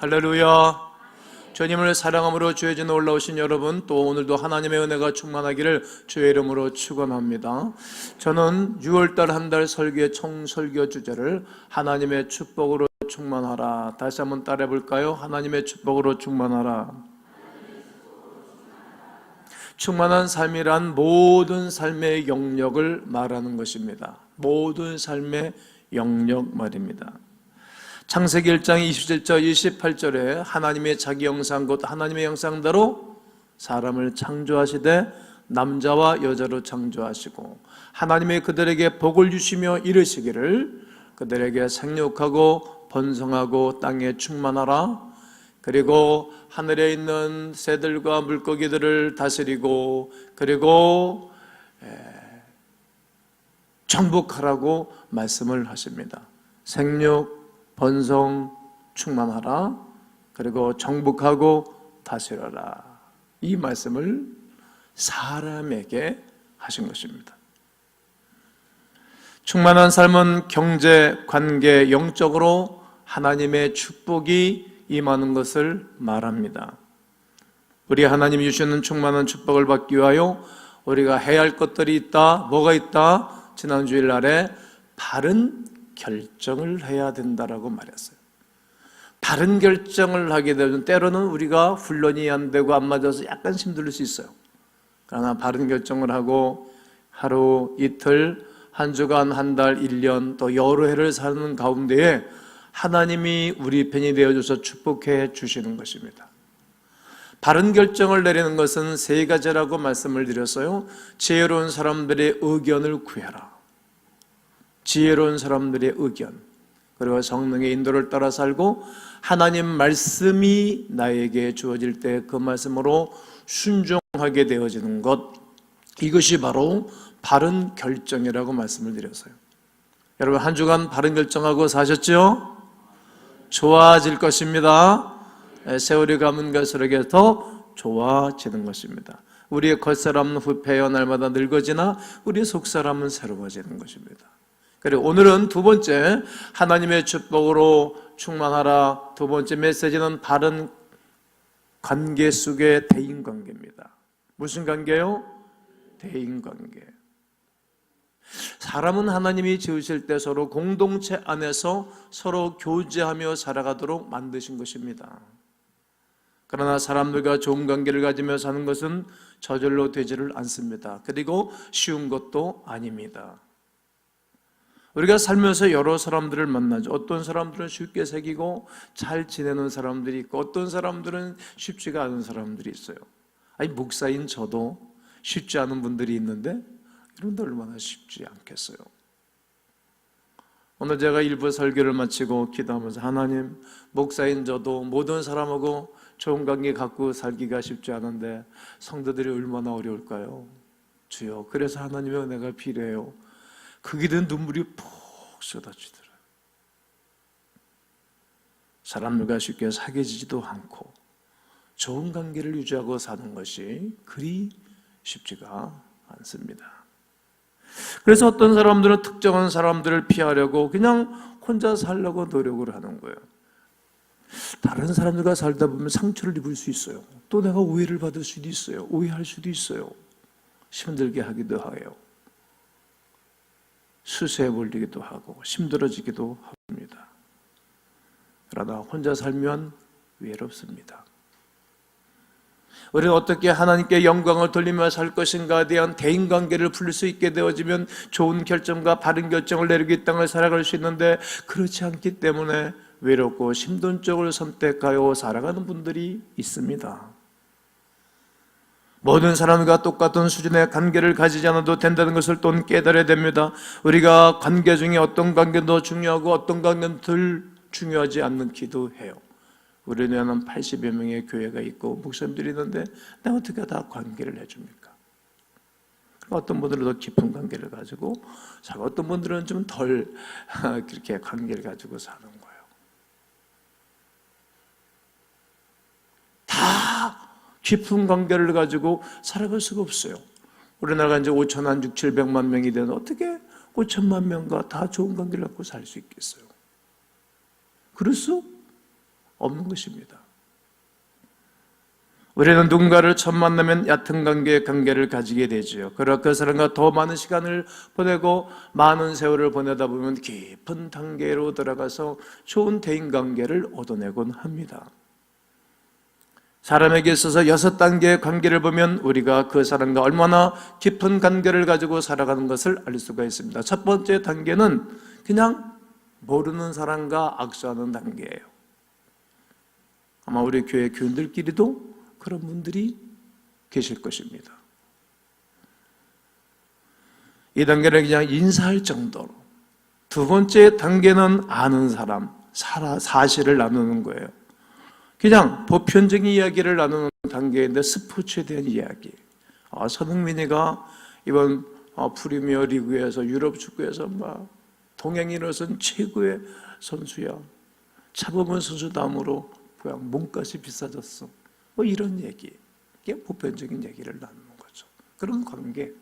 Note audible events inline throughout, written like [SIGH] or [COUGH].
할렐루야. 주님을 사랑함으로 주의 진 올라오신 여러분 또 오늘도 하나님의 은혜가 충만하기를 주의 이름으로 축원합니다. 저는 6월달 한 달 설교의 총 설교 주제를 하나님의 축복으로 충만하라. 다시 한번 따라해 볼까요? 하나님의 축복으로 충만하라. 충만한 삶이란 모든 삶의 영역을 말하는 것입니다. 모든 삶의 영역 말입니다. 창세기 1장 27절 28절에 하나님의 자기 형상 곧 하나님의 형상대로 사람을 창조하시되 남자와 여자로 창조하시고 하나님의 그들에게 복을 주시며 이르시기를 그들에게 생육하고 번성하고 땅에 충만하라 그리고 하늘에 있는 새들과 물고기들을 다스리고 그리고 정복하라고 말씀을 하십니다. 생육 번성 충만하라 그리고 정복하고 다스려라 이 말씀을 사람에게 하신 것입니다. 충만한 삶은 경제, 관계, 영적으로 하나님의 축복이 임하는 것을 말합니다. 우리 하나님이 주시는 충만한 축복을 받기 위하여 우리가 해야 할 것들이 있다. 뭐가 있다? 지난 주일 날에 바른 결정을 해야 된다라고 말했어요. 다른 결정을 하게 되면 때로는 우리가 훈련이 안 되고 안 맞아서 약간 힘들 수 있어요. 그러나 바른 결정을 하고 하루, 이틀, 한 주간, 한 달, 일 년, 또 여러 해를 사는 가운데에 하나님이 우리 편이 되어줘서 축복해 주시는 것입니다. 바른 결정을 내리는 것은 세 가지라고 말씀을 드렸어요. 지혜로운 사람들의 의견을 구해라. 지혜로운 사람들의 의견, 그리고 성령의 인도를 따라 살고 하나님 말씀이 나에게 주어질 때 그 말씀으로 순종하게 되어지는 것, 이것이 바로 바른 결정이라고 말씀을 드렸어요. 여러분, 한 주간 바른 결정하고 사셨죠? 좋아질 것입니다. 세월이 가면 갈수록 더 좋아지는 것입니다. 우리의 겉사람은 후패여 날마다 늙어지나 우리의 속사람은 새로워지는 것입니다. 그리고 오늘은 두 번째 하나님의 축복으로 충만하라. 두 번째 메시지는 바른 관계 속의 대인 관계입니다. 무슨 관계요? 대인 관계. 사람은 하나님이 지으실 때 서로 공동체 안에서 서로 교제하며 살아가도록 만드신 것입니다. 그러나 사람들과 좋은 관계를 가지며 사는 것은 저절로 되지를 않습니다. 그리고 쉬운 것도 아닙니다. 우리가 살면서 여러 사람들을 만나죠. 어떤 사람들은 쉽게 새기고 잘 지내는 사람들이 있고 어떤 사람들은 쉽지가 않은 사람들이 있어요. 아니 목사인 저도 쉽지 않은 분들이 있는데 이런데 얼마나 쉽지 않겠어요. 오늘 제가 일부 설교를 마치고 기도하면서 하나님 목사인 저도 모든 사람하고 좋은 관계 갖고 살기가 쉽지 않은데 성도들이 얼마나 어려울까요? 주여 그래서 하나님의 은혜가 필요해요. 된 눈물이 푹 쏟아지더라. 사람들과 쉽게 사귀지도 않고 좋은 관계를 유지하고 사는 것이 그리 쉽지가 않습니다. 그래서 어떤 사람들은 특정한 사람들을 피하려고 그냥 혼자 살려고 노력을 하는 거예요. 다른 사람들과 살다 보면 상처를 입을 수 있어요. 또 내가 오해를 받을 수도 있어요. 오해할 수도 있어요. 힘들게 하기도 해요. 수세에 몰리기도 하고 힘들어지기도 합니다. 그러나 혼자 살면 외롭습니다. 우리는 어떻게 하나님께 영광을 돌리며 살 것인가에 대한 대인관계를 풀릴 수 있게 되어지면 좋은 결정과 바른 결정을 내리고 이 땅을 살아갈 수 있는데 그렇지 않기 때문에 외롭고 힘든 쪽을 선택하여 살아가는 분들이 있습니다. 모든 사람과 똑같은 수준의 관계를 가지지 않아도 된다는 것을 또 깨달아야 됩니다. 우리가 관계 중에 어떤 관계도 중요하고 어떤 관계는 덜 중요하지 않는 기도해요. 우리는 80여 명의 교회가 있고 목사님들이 있는데 내가 어떻게 다 관계를 해줍니까? 어떤 분들은 더 깊은 관계를 가지고 어떤 분들은 좀 덜 [LAUGHS] 그렇게 관계를 가지고 사는 거예요. 다 깊은 관계를 가지고 살아갈 수가 없어요. 우리나라가 이제 5천만, 6, 700만 명이 되는 어떻게 5천만 명과 다 좋은 관계를 갖고 살 수 있겠어요? 그럴 수 없는 것입니다. 우리는 누군가를 처음 만나면 얕은 관계의 관계를 가지게 되지요. 그러나 그 사람과 더 많은 시간을 보내고 많은 세월을 보내다 보면 깊은 단계로 들어가서 좋은 대인 관계를 얻어내곤 합니다. 사람에게 있어서 여섯 단계의 관계를 보면 우리가 그 사람과 얼마나 깊은 관계를 가지고 살아가는 것을 알 수가 있습니다. 첫 번째 단계는 그냥 모르는 사람과 악수하는 단계예요. 아마 우리 교회 교인들끼리도 그런 분들이 계실 것입니다. 이 단계는 그냥 인사할 정도로. 두 번째 단계는 아는 사람, 사실을 나누는 거예요. 그냥 보편적인 이야기를 나누는 단계인데 스포츠에 대한 이야기. 아, 손흥민이가 이번 어, 프리미어 리그에서 유럽 축구에서 막 동행인으로서는 최고의 선수야. 차범근 선수 다음으로 그냥 몸값이 비싸졌어. 뭐 이런 얘기. 이게 보편적인 얘기를 나누는 거죠. 그런 관계.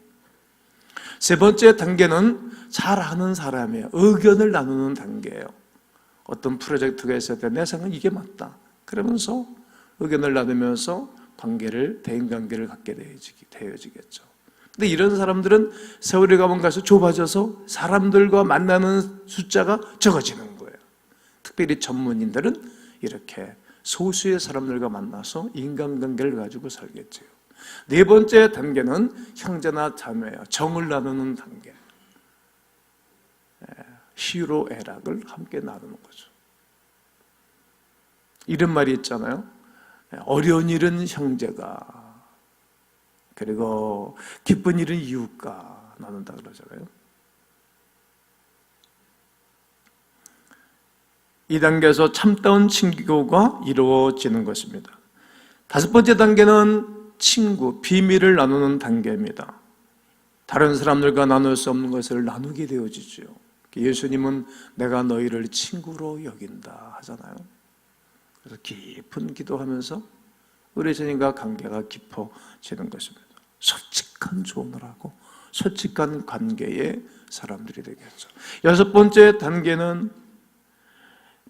세 번째 단계는 잘 아는 사람이에요. 의견을 나누는 단계예요. 어떤 프로젝트가 있을 때 내 생각은 이게 맞다. 그러면서 의견을 나누면서 관계를 대인 관계를 갖게 되어지겠죠. 근데 이런 사람들은 세월이 가면 갈수록 좁아져서 사람들과 만나는 숫자가 적어지는 거예요. 특별히 전문인들은 이렇게 소수의 사람들과 만나서 인간관계를 가지고 살겠죠. 네 번째 단계는 형제나 자매예요. 정을 나누는 단계. 희로 애락을 함께 나누는 거죠. 이런 말이 있잖아요. 어려운 일은 형제가 그리고 기쁜 일은 이웃과 나눈다 그러잖아요. 이 단계에서 참다운 친교가 이루어지는 것입니다. 다섯 번째 단계는 친구, 비밀을 나누는 단계입니다. 다른 사람들과 나눌 수 없는 것을 나누게 되어지죠. 예수님은 내가 너희를 친구로 여긴다 하잖아요. 그래서 깊은 기도하면서 우리 주님과 관계가 깊어지는 것입니다. 솔직한 조언을 하고 솔직한 관계의 사람들이 되겠죠. 여섯 번째 단계는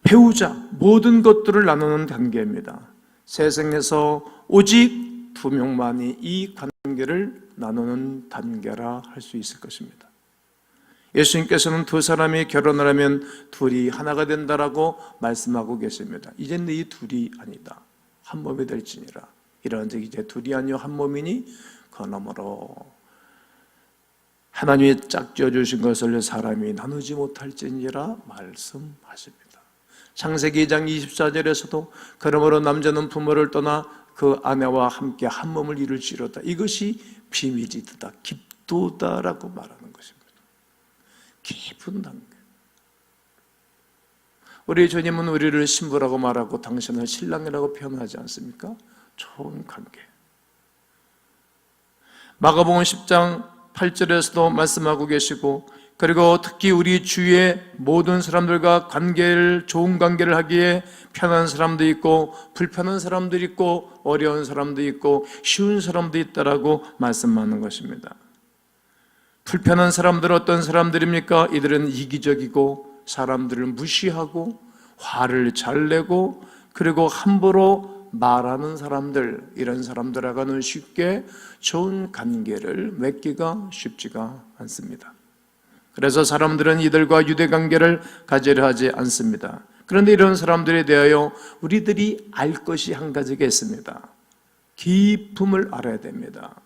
배우자 모든 것들을 나누는 단계입니다. 세상에서 오직 두 명만이 이 관계를 나누는 단계라 할 수 있을 것입니다. 예수님께서는 두 사람이 결혼을 하면 둘이 하나가 된다라고 말씀하고 계십니다. 이제는 이 둘이 아니다. 한 몸이 될지니라. 이런 적 이제 둘이 아니요 한 몸이니 그 너머로 하나님이 짝지어 주신 것을 사람이 나누지 못할지니라 말씀하십니다. 창세기 2장 24절에서도 그러므로 남자는 부모를 떠나 그 아내와 함께 한 몸을 이룰지로다. 이것이 비밀이다. 깊도다라고 말하는 것입니다. 깊은 단계. 우리 주님은 우리를 신부라고 말하고 당신을 신랑이라고 표현하지 않습니까? 좋은 관계. 마가복음 10장 8절에서도 말씀하고 계시고 그리고 특히 우리 주위의 모든 사람들과 관계를 좋은 관계를 하기에 편한 사람도 있고 불편한 사람도 있고 어려운 사람도 있고 쉬운 사람도 있다라고 말씀하는 것입니다. 불편한 사람들은 어떤 사람들입니까? 이들은 이기적이고 사람들을 무시하고 화를 잘 내고 그리고 함부로 말하는 사람들 이런 사람들하고는 쉽게 좋은 관계를 맺기가 쉽지가 않습니다. 그래서 사람들은 이들과 유대 관계를 가지려 하지 않습니다. 그런데 이런 사람들에 대하여 우리들이 알 것이 한 가지가 있습니다. 기품을 알아야 됩니다.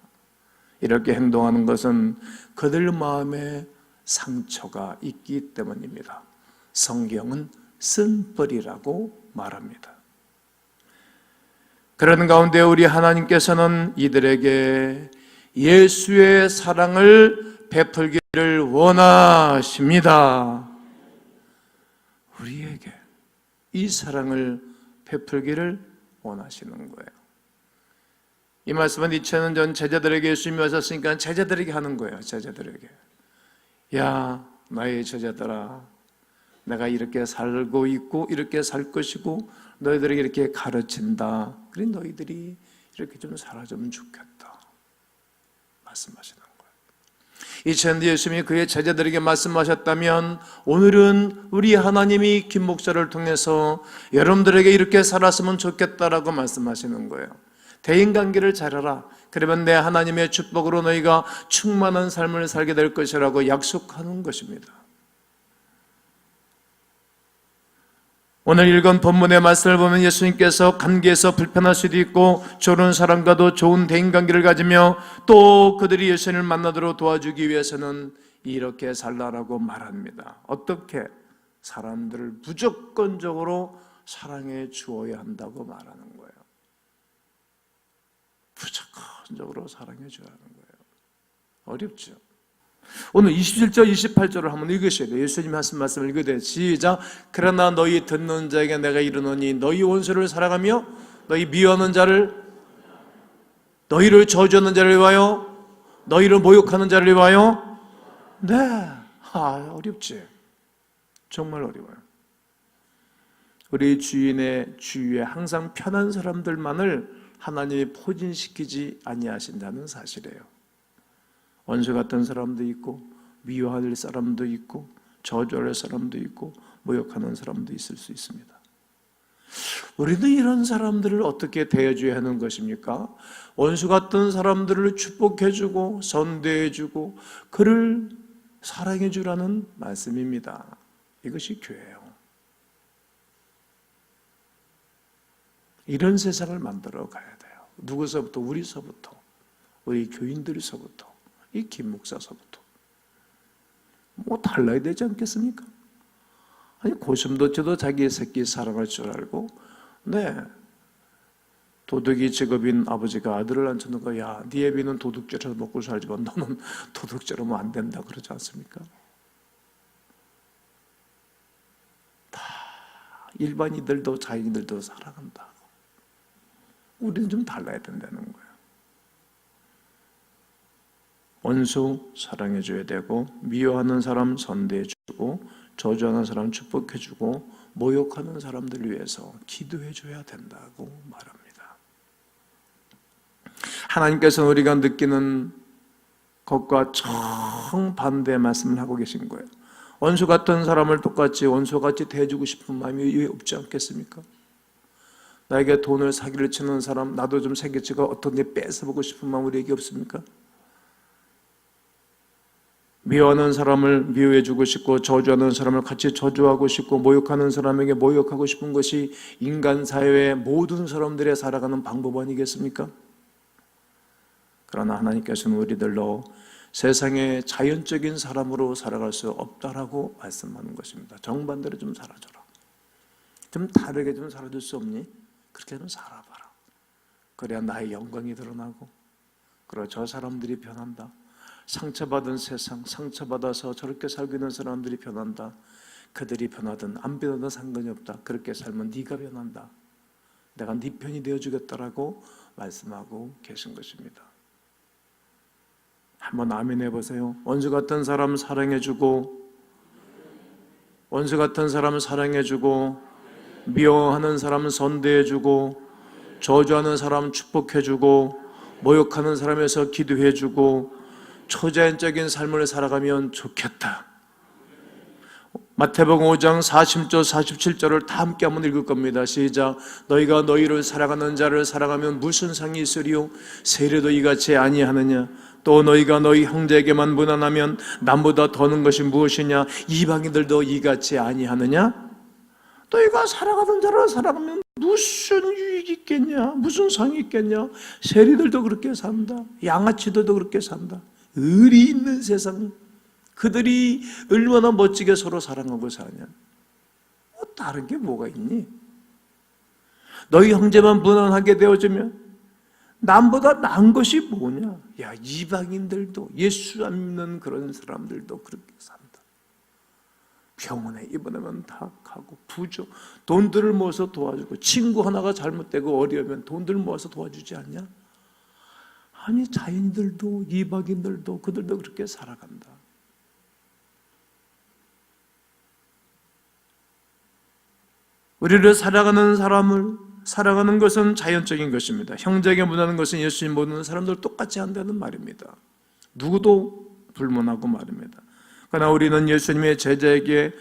이렇게 행동하는 것은 그들 마음에 상처가 있기 때문입니다. 성경은 쓴벌이라고 말합니다. 그런 가운데 우리 하나님께서는 이들에게 예수의 사랑을 베풀기를 원하십니다. 우리에게 이 사랑을 베풀기를 원하시는 거예요. 이 말씀은 2000년 전 제자들에게 예수님이 오셨으니까 제자들에게 하는 거예요. 제자들에게. 야, 나의 제자들아. 내가 이렇게 살고 있고 이렇게 살 것이고 너희들에게 이렇게 가르친다. 그래 너희들이 이렇게 좀 살아주면 좋겠다. 말씀하시는 거예요. 이천디 예수님이 그의 제자들에게 말씀하셨다면 오늘은 우리 하나님이 김 목사를 통해서 여러분들에게 이렇게 살았으면 좋겠다라고 말씀하시는 거예요. 대인관계를 잘하라. 그러면 내 하나님의 축복으로 너희가 충만한 삶을 살게 될 것이라고 약속하는 것입니다. 오늘 읽은 본문의 말씀을 보면 예수님께서 관계에서 불편할 수도 있고 좋은 사람과도 좋은 대인관계를 가지며 또 그들이 예수님을 만나도록 도와주기 위해서는 이렇게 살라라고 말합니다. 어떻게? 사람들을 무조건적으로 사랑해 주어야 한다고 말하는 거예요. 무조건적으로 사랑해 줘야 하는 거예요. 어렵죠. 오늘 27절, 28절을 한번 읽으셔야 돼요. 예수님 하신 말씀을 읽어야 돼요. 시작. 그러나 너희 듣는 자에게 내가 이르노니 너희 원수를 사랑하며 너희 미워하는 자를 너희를 저주하는 자를 위하여 너희를 모욕하는 자를 위하여 네. 아, 어렵지. 정말 어려워요. 우리 주인의 주위에 항상 편한 사람들만을 하나님이 포진시키지 아니하신다는 사실이에요. 원수 같은 사람도 있고 미워할 사람도 있고 저주할 사람도 있고 모욕하는 사람도 있을 수 있습니다. 우리는 이런 사람들을 어떻게 대해줘야 하는 것입니까? 원수 같은 사람들을 축복해주고 선대해주고 그를 사랑해주라는 말씀입니다. 이것이 교회예요. 이런 세상을 만들어 가야 돼요. 누구서부터? 우리서부터. 우리 교인들서부터. 이 김목사서부터. 뭐 달라야 되지 않겠습니까? 아니 고슴도치도 자기 새끼 사랑할 줄 알고 네 도둑이 직업인 아버지가 아들을 앉혀놓은 거 야 네 애비는 도둑질해서 먹고 살지만 너는 [LAUGHS] 도둑질하면 안 된다 그러지 않습니까? 다 일반인들도 자인들도 사랑한다 우리는 좀 달라야 된다는 거예요 원수 사랑해줘야 되고 미워하는 사람 선대해주고 저주하는 사람 축복해주고 모욕하는 사람들을 위해서 기도해줘야 된다고 말합니다. 하나님께서는 우리가 느끼는 것과 정반대 말씀을 하고 계신 거예요. 원수 같은 사람을 똑같이 원수같이 대해주고 싶은 마음이 왜 없지 않겠습니까? 나에게 돈을 사기를 치는 사람 나도 좀 사기치고 어떤 게 뺏어보고 싶은 마음 우리에게 없습니까? 미워하는 사람을 미워해주고 싶고 저주하는 사람을 같이 저주하고 싶고 모욕하는 사람에게 모욕하고 싶은 것이 인간 사회의 모든 사람들의 살아가는 방법 아니겠습니까? 그러나 하나님께서는 우리들로 세상의 자연적인 사람으로 살아갈 수 없다라고 말씀하는 것입니다. 정반대로 좀 살아줘라. 좀 다르게 좀 살아줄 수 없니? 그렇게 좀 살아봐라. 그래야 나의 영광이 드러나고, 그래 저 사람들이 변한다. 상처받은 세상, 상처받아서 저렇게 살고 있는 사람들이 변한다. 그들이 변하든 안 변하든 상관이 없다. 그렇게 살면 네가 변한다. 내가 네 편이 되어주겠다라고 말씀하고 계신 것입니다. 한번 아멘 해보세요. 원수 같은 사람 사랑해주고, 원수 같은 사람 사랑해주고, 미워하는 사람 선대해주고, 저주하는 사람 축복해주고, 모욕하는 사람에서 기도해주고, 초자연적인 삶을 살아가면 좋겠다. 마태복음 5장 40절 47절을 다 함께 한번 읽을 겁니다. 시작. 너희가 너희를 사랑하는 자를 사랑하면 무슨 상이 있으리요? 세례도 이같이 아니하느냐? 또 너희가 너희 형제에게만 무난하면 남보다 더는 것이 무엇이냐? 이방인들도 이같이 아니하느냐? 너희가 사랑하는 자를 사랑하면 무슨 유익이 있겠냐? 무슨 상이 있겠냐? 세리들도 그렇게 산다. 양아치들도 그렇게 산다. 의리 있는 세상, 그들이 얼마나 멋지게 서로 사랑하고 사냐? 뭐 다른 게 뭐가 있니? 너희 형제만 무난하게 되어주면 남보다 나은 것이 뭐냐? 야, 이방인들도 예수 안 믿는 그런 사람들도 그렇게 산다. 병원에 입원하면 다 가고 부조 돈들을 모아서 도와주고 친구 하나가 잘못되고 어려우면 돈들 모아서 도와주지 않냐? 아니 자연들도 이방인들도 그들도 그렇게 살아간다. 우리를 살아가는 사람을 살아가는 것은 자연적인 것입니다. 형제에게 문하는 것은 예수님 모르는 사람들 똑같이 한다는 말입니다. 누구도 불문하고 말입니다. 그러나 우리는 예수님의 제자에게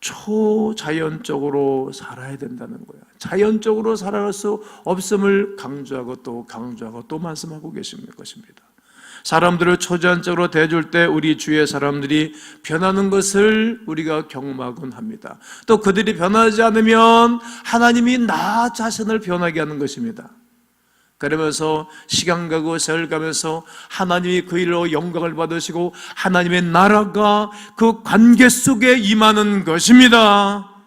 초자연적으로 살아야 된다는 거예요. 자연적으로 살아갈 수 없음을 강조하고 또 강조하고 또 말씀하고 계신 것입니다. 사람들을 초자연적으로 대줄 때 우리 주위의 사람들이 변하는 것을 우리가 경험하곤 합니다. 또 그들이 변하지 않으면 하나님이 나 자신을 변하게 하는 것입니다. 그러면서 시간 가고 세월 가면서 하나님이 그 일로 영광을 받으시고 하나님의 나라가 그 관계 속에 임하는 것입니다.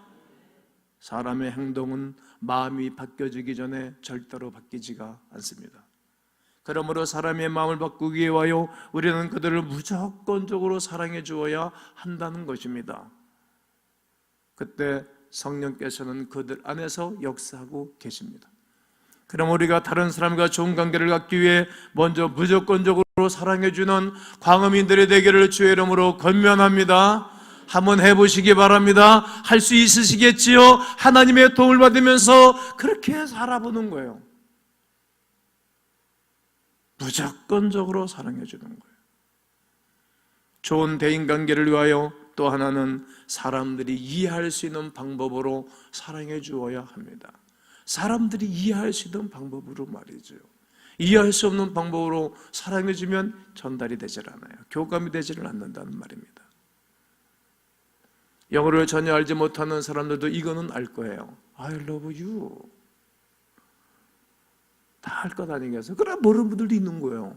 사람의 행동은 마음이 바뀌어지기 전에 절대로 바뀌지가 않습니다. 그러므로 사람의 마음을 바꾸기 위하여 우리는 그들을 무조건적으로 사랑해 주어야 한다는 것입니다. 그때 성령께서는 그들 안에서 역사하고 계십니다. 그럼 우리가 다른 사람과 좋은 관계를 갖기 위해 먼저 무조건적으로 사랑해 주는 광음인들의 대결을 주의 이름으로 건면합니다. 한번 해보시기 바랍니다. 할 수 있으시겠지요? 하나님의 도움을 받으면서 그렇게 살아보는 거예요. 무조건적으로 사랑해 주는 거예요. 좋은 대인 관계를 위하여 또 하나는 사람들이 이해할 수 있는 방법으로 사랑해 주어야 합니다. 사람들이 이해할 수 있는 방법으로 말이죠. 이해할 수 없는 방법으로 사랑해 주면 전달이 되질 않아요. 교감이 되지를 않는다는 말입니다. 영어를 전혀 알지 못하는 사람들도 이거는 알 거예요. I love you. 다할것 아니겠어요? 그러나 모르는 분들도 있는 거예요.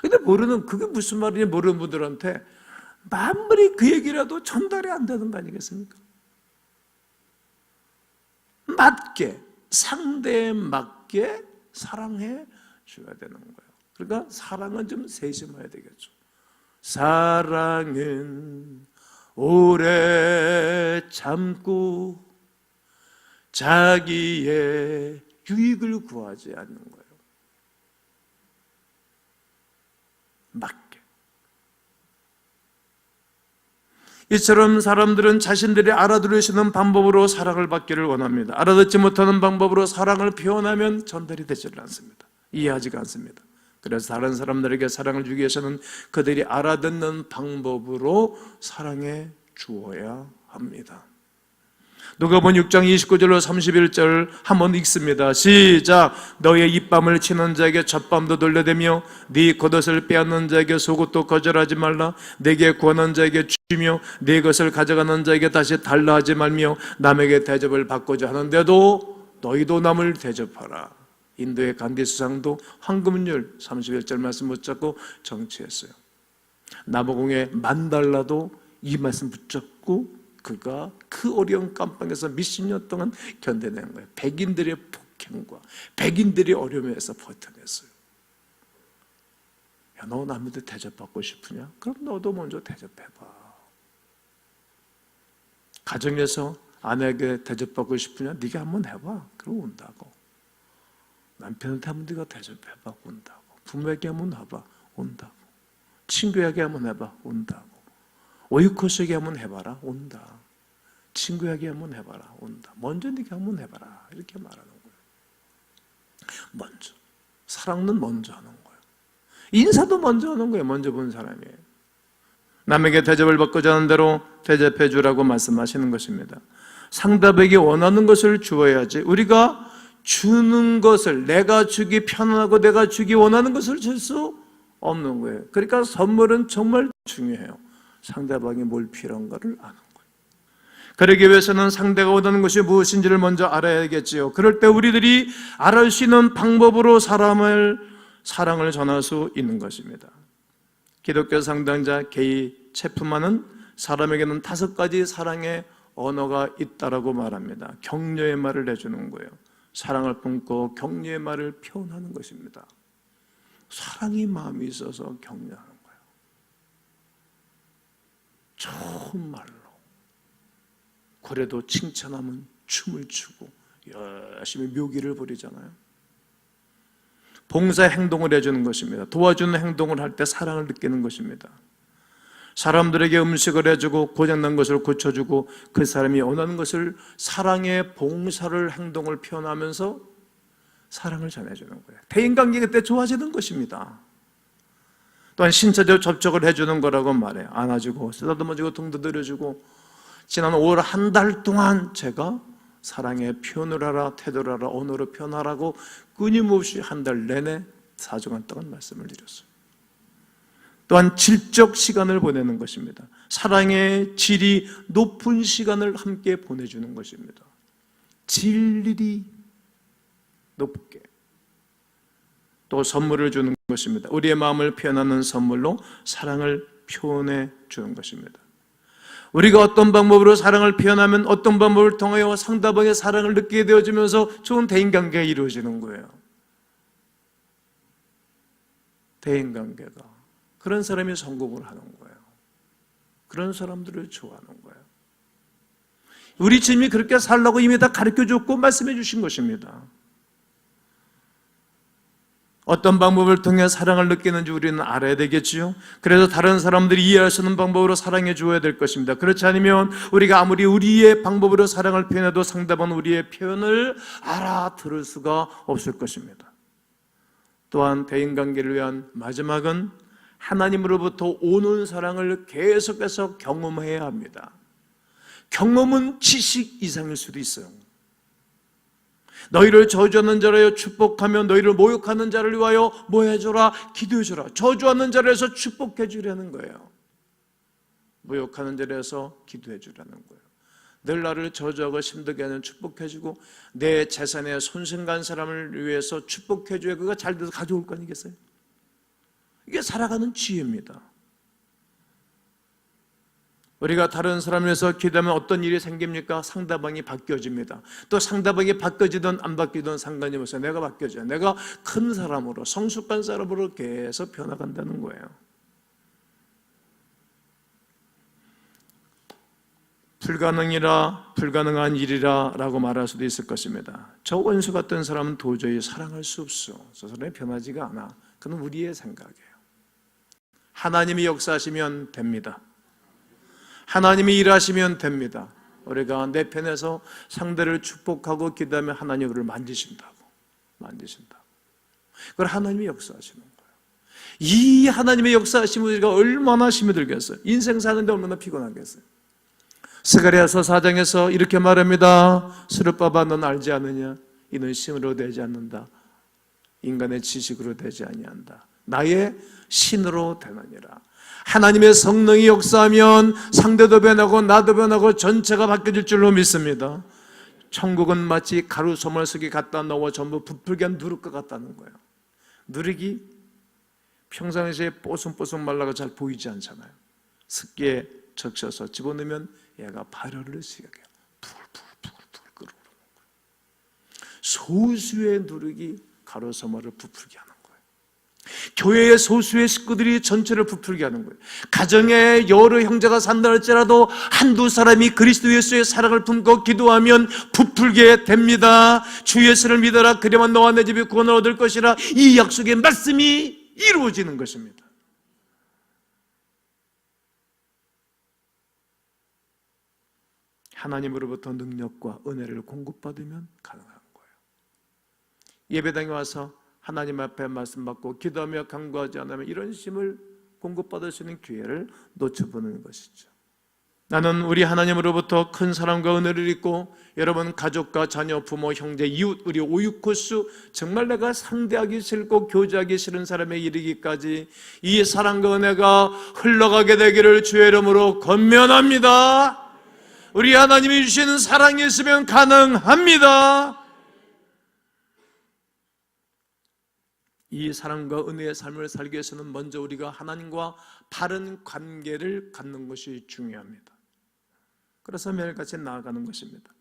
근데 모르는, 그게 무슨 말이냐, 모르는 분들한테 만물이 그 얘기라도 전달이 안 되는 거 아니겠습니까? 맞게, 상대에 맞게 사랑해 줘야 되는 거예요. 그러니까 사랑은 좀 세심해야 되겠죠. 사랑은 오래 참고 자기의 유익을 구하지 않는 거예요. 맞게. 이처럼 사람들은 자신들이 알아들으시는 방법으로 사랑을 받기를 원합니다. 알아듣지 못하는 방법으로 사랑을 표현하면 전달이 되지를 않습니다. 이해하지가 않습니다. 그래서 다른 사람들에게 사랑을 주기 위해서는 그들이 알아듣는 방법으로 사랑해 주어야 합니다. 누가본 6장 29절로 31절 한번 읽습니다. 시작. 너의 입밤을 치는 자에게 젖밤도 돌려대며 네 겉옷을 빼앗는 자에게 속옷도 거절하지 말라. 내게 구하는 자에게 주며 네 것을 가져가는 자에게 다시 달라 하지 말며 남에게 대접을 받고자 하는데도 너희도 남을 대접하라. 인도의 간디 수상도 황금률 31절 말씀 붙잡고 정치했어요. 나무공의 만달라도 이 말씀 붙잡고 그가 그 어려운 깜빵에서 몇십 년 동안 견뎌낸 거예요. 백인들의 폭행과 백인들의 어려움에서 버텨냈어요. 야, 너 남한테 대접받고 싶으냐? 그럼 너도 먼저 대접해봐. 가정에서 아내에게 대접받고 싶으냐? 네가 한번 해봐. 그럼 온다고. 남편한테 한번 네가 대접해봐. 온다고. 부모에게 한번 해봐. 온다고. 친구에게 한번 해봐. 온다고. 오이코스에게 한번 해봐라. 온다. 친구에게 한번 해봐라. 온다. 먼저 네가 한번 해봐라. 이렇게 말하는 거예요. 먼저. 사랑은 먼저 하는 거예요. 인사도 먼저 하는 거예요. 먼저 본 사람이에요. 남에게 대접을 받고자 하는 대로 대접해 주라고 말씀하시는 것입니다. 상대에게 원하는 것을 주어야지. 우리가 주는 것을 내가 주기 편하고 내가 주기 원하는 것을 줄 수 없는 거예요. 그러니까 선물은 정말 중요해요. 상대방이 뭘 필요한가를 아는 거예요. 그러기 위해서는 상대가 원하는 것이 무엇인지를 먼저 알아야겠지요. 그럴 때 우리들이 알을 수 있는 방법으로 사람을 사랑을 전할 수 있는 것입니다. 기독교 상당자 게이 체프만은 사람에게는 다섯 가지 사랑의 언어가 있다라고 말합니다. 격려의 말을 내주는 거예요. 사랑을 품고 격려의 말을 표현하는 것입니다. 사랑이 마음이 있어서 격려하는. 좋은 말로. 그래도 칭찬하면 춤을 추고 열심히 묘기를 부리잖아요. 봉사 행동을 해주는 것입니다. 도와주는 행동을 할 때 사랑을 느끼는 것입니다. 사람들에게 음식을 해주고 고장난 것을 고쳐주고 그 사람이 원하는 것을 사랑의 봉사를 행동을 표현하면서 사랑을 전해주는 거예요. 대인관계 그때 좋아지는 것입니다. 또한 신체적 접촉을 해주는 거라고 말해요. 안아주고 쓰다듬어주고 등 두드려주고 지난 5월 한 달 동안 제가 사랑의 표현을 하라 태도를 하라 언어로 표현하라고 끊임없이 한 달 내내 4주간 동안 말씀을 드렸어요. 또한 질적 시간을 보내는 것입니다. 사랑의 질이 높은 시간을 함께 보내주는 것입니다. 질이 높게 또 선물을 주는 것입니다. 우리의 마음을 표현하는 선물로 사랑을 표현해 주는 것입니다. 우리가 어떤 방법으로 사랑을 표현하면 어떤 방법을 통하여 상대방의 사랑을 느끼게 되어지면서 좋은 대인관계가 이루어지는 거예요. 대인관계가 그런 사람이 성공을 하는 거예요. 그런 사람들을 좋아하는 거예요. 우리 주님이 그렇게 살라고 이미 다 가르쳐 줬고 말씀해 주신 것입니다. 어떤 방법을 통해 사랑을 느끼는지 우리는 알아야 되겠지요. 그래서 다른 사람들이 이해할 수 있는 방법으로 사랑해 주어야 될 것입니다. 그렇지 않으면 우리가 아무리 우리의 방법으로 사랑을 표현해도 상대방은 우리의 표현을 알아들을 수가 없을 것입니다. 또한 대인관계를 위한 마지막은 하나님으로부터 오는 사랑을 계속해서 경험해야 합니다. 경험은 지식 이상일 수도 있어요. 너희를 저주하는 자라여 축복하며 너희를 모욕하는 자를 위하여 뭐 해줘라 기도해줘라. 저주하는 자라서 축복해 주려는 거예요. 모욕하는 자라서 기도해 주라는 거예요. 늘 나를 저주하고 힘들게 하는 축복해주고 내 재산에 손승간 사람을 위해서 축복해줘야 그가 잘 돼서 가져올 거 아니겠어요? 이게 살아가는 지혜입니다 우리가 다른 사람을 위해서 기도하면 어떤 일이 생깁니까? 상대방이 바뀌어집니다. 또 상대방이 바뀌어지든 안 바뀌든 상관이 없어요. 내가 바뀌어져요. 내가 큰 사람으로, 성숙한 사람으로 계속 변화간다는 거예요. 불가능이라 불가능한 일이라 라고 말할 수도 있을 것입니다. 저 원수 같은 사람은 도저히 사랑할 수 없어. 저 사람이 변하지가 않아. 그건 우리의 생각이에요. 하나님이 역사하시면 됩니다. 하나님이 일하시면 됩니다. 우리가 내 편에서 상대를 축복하고 기도하면 하나님 우리를 만지신다고. 만지신다고. 그걸 하나님이 역사하시는 거예요. 이 하나님의 역사하심을 우리가 얼마나 힘이 들겠어요. 인생 사는데 얼마나 피곤하겠어요. 스가리아서 4장에서 이렇게 말합니다. 스룹바바 넌 알지 않느냐? 이는 신으로 되지 않는다. 인간의 지식으로 되지 아니한다. 나의 신으로 되느니라. 하나님의 성령이 역사하면 상대도 변하고 나도 변하고 전체가 바뀌어질 줄로 믿습니다. 천국은 마치 가루 소물 속에 갖다 넣어 전부 부풀게 한 누룩과 같다는 거예요. 누룩이 평상시에 뽀송뽀송 말라가 잘 보이지 않잖아요. 습기에 적셔서 집어넣으면 얘가 발열을 시작해요. 풀풀풀풀 끓어오르는 거예요. 소수의 누룩이 가루 소물을 부풀게 하는. 교회의 소수의 식구들이 전체를 부풀게 하는 거예요. 가정에 여러 형제가 산다 할지라도 한두 사람이 그리스도 예수의 사랑을 품고 기도하면 부풀게 됩니다. 주 예수를 믿어라. 그래만 너와 내 집이 구원을 얻을 것이라. 이 약속의 말씀이 이루어지는 것입니다. 하나님으로부터 능력과 은혜를 공급받으면 가능한 거예요. 예배당에 와서 하나님 앞에 말씀 받고 기도하며 간구하지 않으면 이런 힘을 공급받을 수 있는 기회를 놓쳐보는 것이죠. 나는 우리 하나님으로부터 큰 사랑과 은혜를 입고 여러분 가족과 자녀, 부모, 형제, 이웃, 우리 오육코수 정말 내가 상대하기 싫고 교제하기 싫은 사람에 이르기까지 이 사랑과 은혜가 흘러가게 되기를 주의 이름으로 건면합니다. 우리 하나님이 주시는 사랑이 있으면 가능합니다. 이 사랑과 은혜의 삶을 살기 위해서는 먼저 우리가 하나님과 바른 관계를 갖는 것이 중요합니다. 그래서 매일같이 나아가는 것입니다.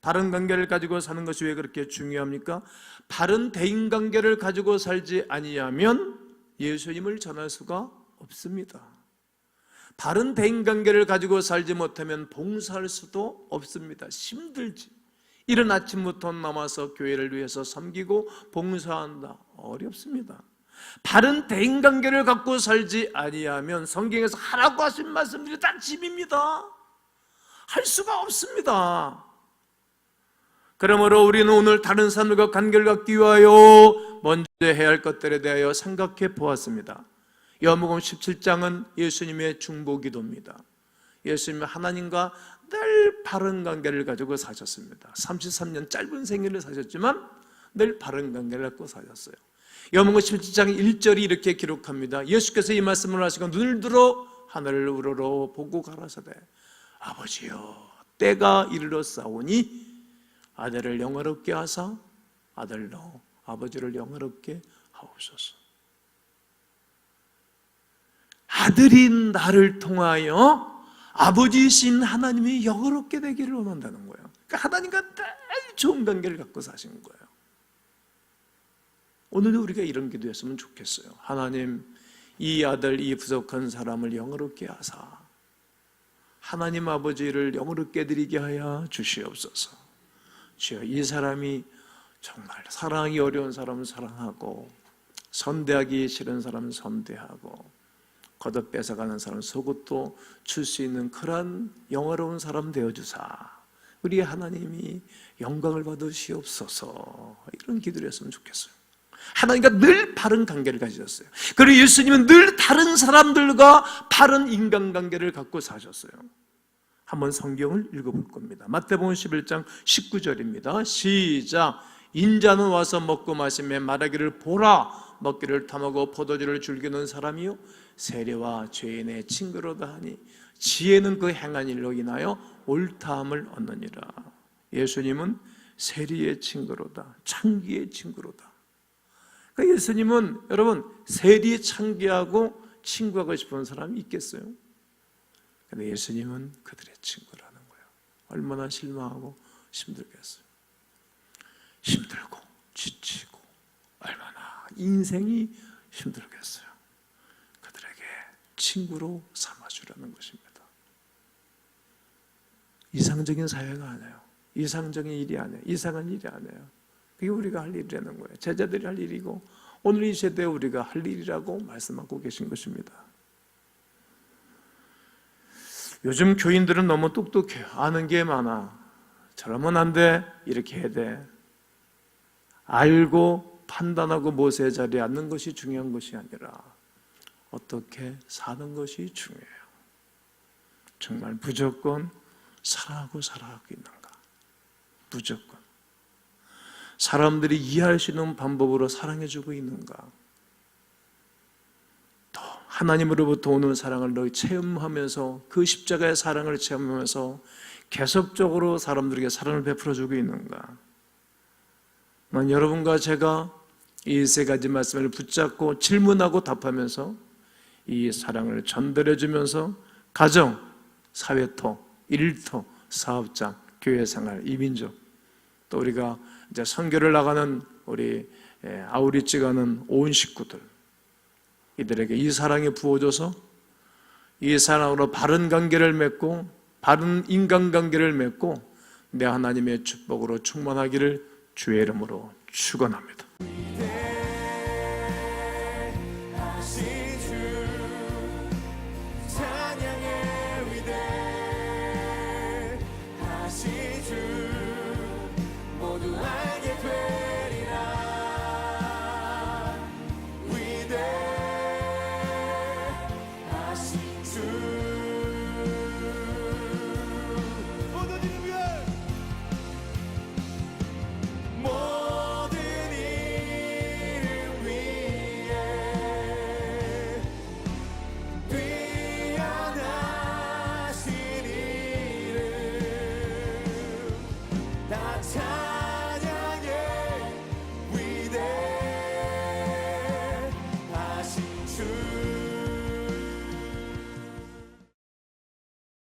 바른 관계를 가지고 사는 것이 왜 그렇게 중요합니까? 바른 대인 관계를 가지고 살지 아니하면 예수님을 전할 수가 없습니다. 바른 대인 관계를 가지고 살지 못하면 봉사할 수도 없습니다. 힘들지. 이른 아침부터 남아서 교회를 위해서 섬기고 봉사한다. 어렵습니다. 바른 대인 관계를 갖고 살지 아니하면 성경에서 하라고 하신 말씀들이 다 짐입니다. 할 수가 없습니다. 그러므로 우리는 오늘 다른 사람들과 관계를 갖기 위하여 먼저 해야 할 것들에 대하여 생각해 보았습니다. 요한복음 17장은 예수님의 중보 기도입니다. 예수님은 하나님과 늘 바른 관계를 가지고 사셨습니다. 33년 짧은 생일을 사셨지만 늘 바른 관계를 갖고 사셨어요. 요한복음 17장 1절이 이렇게 기록합니다. 예수께서 이 말씀을 하시고 눈을 들어 하늘을 우러러 보고 가라사대 아버지여 때가 이르러 싸우니 아들을 영화롭게 하사 아들로 아버지를 영화롭게 하옵소서. 아들이 나를 통하여 아버지이신 하나님이 영화롭게 되기를 원한다는 거예요. 그러니까 하나님과 늘 좋은 관계를 갖고 사신 거예요. 오늘도 우리가 이런 기도했으면 좋겠어요. 하나님, 이 아들, 이 부족한 사람을 영화롭게 하사 하나님 아버지를 영화롭게 드리게 하여 주시옵소서. 주여, 이 사람이 정말 사랑하기 어려운 사람은 사랑하고 선대하기 싫은 사람은 선대하고 걷어 뺏어가는 사람 속옷도 줄 수 있는 그런 영화로운 사람 되어주사 우리 하나님이 영광을 받으시옵소서 이런 기도를 했으면 좋겠어요 하나님과 늘 바른 관계를 가지셨어요. 그리고 예수님은 늘 다른 사람들과 바른 인간관계를 갖고 사셨어요. 한번 성경을 읽어볼 겁니다. 마태복음 11장 19절입니다. 시작. 인자는 와서 먹고 마시며 말하기를 보라. 먹기를 탐하고 포도주를 즐기는 사람이요. 세례와 죄인의 친구로다 하니 지혜는 그 행한 일로 인하여 옳다함을 얻느니라. 예수님은 세리의 친구로다. 창기의 친구로다 그러니까 예수님은 여러분 세리 창기하고 친구하고 싶은 사람이 있겠어요? 근데 예수님은 그들의 친구라는 거예요 얼마나 실망하고 힘들겠어요 힘들고 지치고 얼마나 인생이 힘들겠어요. 그들에게 친구로 삼아주라는 것입니다. 이상적인 사회가 아니에요. 이상적인 일이 아니에요. 이상한 일이 아니에요. 그게 우리가 할 일이라는 거예요. 제자들이 할 일이고 오늘 이 시대에 우리가 할 일이라고 말씀하고 계신 것입니다. 요즘 교인들은 너무 똑똑해요. 아는 게 많아. 저러면 안 돼. 이렇게 해야 돼. 알고 판단하고 모세의 자리에 앉는 것이 중요한 것이 아니라 어떻게 사는 것이 중요해요. 정말 무조건 사랑하고 살아가고 있는가? 무조건. 사람들이 이해할 수 있는 방법으로 사랑해주고 있는가? 또 하나님으로부터 오는 사랑을 너희 체험하면서 그 십자가의 사랑을 체험하면서 계속적으로 사람들에게 사랑을 베풀어주고 있는가? 난 여러분과 제가 이 세 가지 말씀을 붙잡고 질문하고 답하면서 이 사랑을 전달해 주면서 가정, 사회토, 일터, 사업장, 교회 생활, 이민족 또 우리가 이제 선교를 나가는 우리 아우리찌 가는 온 식구들 이들에게 이 사랑이 부어져서 이 사랑으로 바른 관계를 맺고 바른 인간관계를 맺고 내 하나님의 축복으로 충만하기를 주의 이름으로 축원합니다.